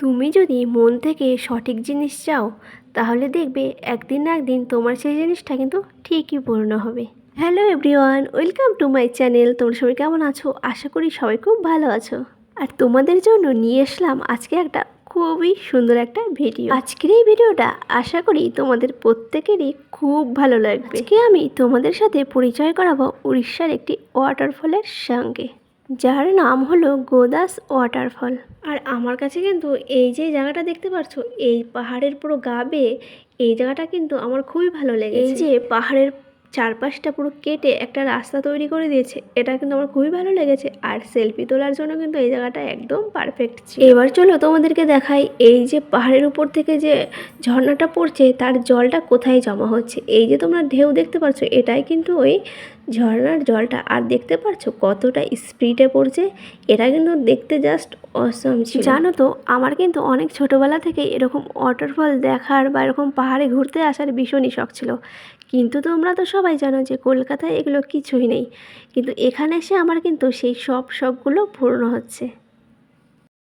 তুমি যদি মন থেকে সঠিক জিনিস চাও, তাহলে দেখবে একদিন না একদিন তোমার সেই জিনিসটা কিন্তু ঠিকই পূর্ণ হবে। Hello everyone welcome to my channel তোমরা সবাই কেমন আছো? আশা করি সবাই খুব ভালো আছো। আর তোমাদের জন্য নিয়ে আসলাম আজকে একটা খুবই সুন্দর একটা ভিডিও আজকের এই ভিডিওটা আশা করি তোমাদের প্রত্যেকেরই খুব ভালো লাগবে। আজকে আমি তোমাদের সাথে পরিচয় করাবো উড়িষ্যার একটি ওয়াটারফলের সঙ্গে। যার নাম হলো গোদাস ওয়াটারফল। আর আমার কাছে কিন্তু এই যে জায়গাটা দেখতে পাচ্ছ, এই পাহাড়ের পুরো গা বেয়ে, এই জায়গাটা কিন্তু আমার খুবই ভালো লেগেছে। এই যে পাহাড়ের চারপাশটা পুরো কেটে একটা রাস্তা তৈরি করে দিয়েছে, এটা কিন্তু আমার খুবই ভালো লেগেছে। আর সেলফি তোলার জন্য কিন্তু এই জায়গাটা একদম পারফেক্ট ছিল। এবার চলো তোমাদেরকে দেখাই এই যে পাহাড়ের উপর থেকে যে ঝর্ণাটা পড়ছে, তার জলটা কোথায় জমা হচ্ছে। এই যে তোমরা ঢেউ দেখতে পাচ্ছ, এটাই কিন্তু ওই ঝর্ণার জলটা, আর দেখতে পাচ্ছ কতটা স্পিডে পড়ছে? এটা কিন্তু দেখতে জাস্ট অসম ছিল। জানো তো, আমার কিন্তু অনেক ছোটবেলা থেকে এরকম ওয়াটারফল দেখার বা এরকম পাহাড়ে ঘুরতে আসার ভীষণই শখ ছিল। কিন্তু তোমরা তো সবাই জানো যে কলকাতায় এগুলো কিছুই নেই। কিন্তু এখানে এসে আমার কিন্তু সেই সব শখগুলো পূর্ণ হচ্ছে।